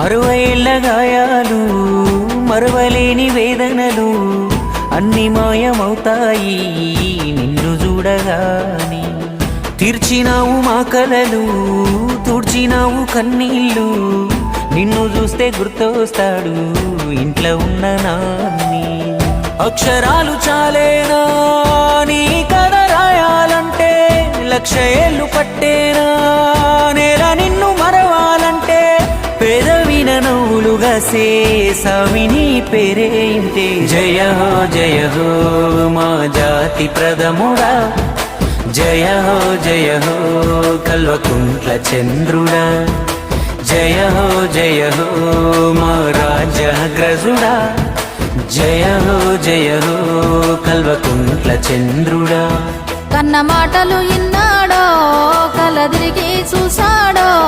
అరవైళ్ళ గాయాలు మరవలేని వేదనలు అన్ని మాయమవుతాయి నిన్ను చూడగాని. తీర్చినావు మా కలలు తుడిచినావు కన్నీళ్ళు నిన్ను చూస్తే గుర్తొస్తాడు ఇంట్లో ఉన్న నాన్ని. అక్షరాలు చాలేనా నీ కథ రాయాలంటే లక్ష ఏళ్ళు పట్టే పేదవిన నవ్వులుగా సేసామిని పేరే ఇంతే. జయ హో జయ హో మా జాతి ప్రథముడా. జయ హో జయ హో కల్వకుంట్ల చంద్రుడా. జయ హో జయ హో మా రాజగ్రజుడా జయ హో జయ హో కల్వకుంట్ల చంద్రుడా. కన్న మాటలు ఇన్నాడో కలదిరిగి చూ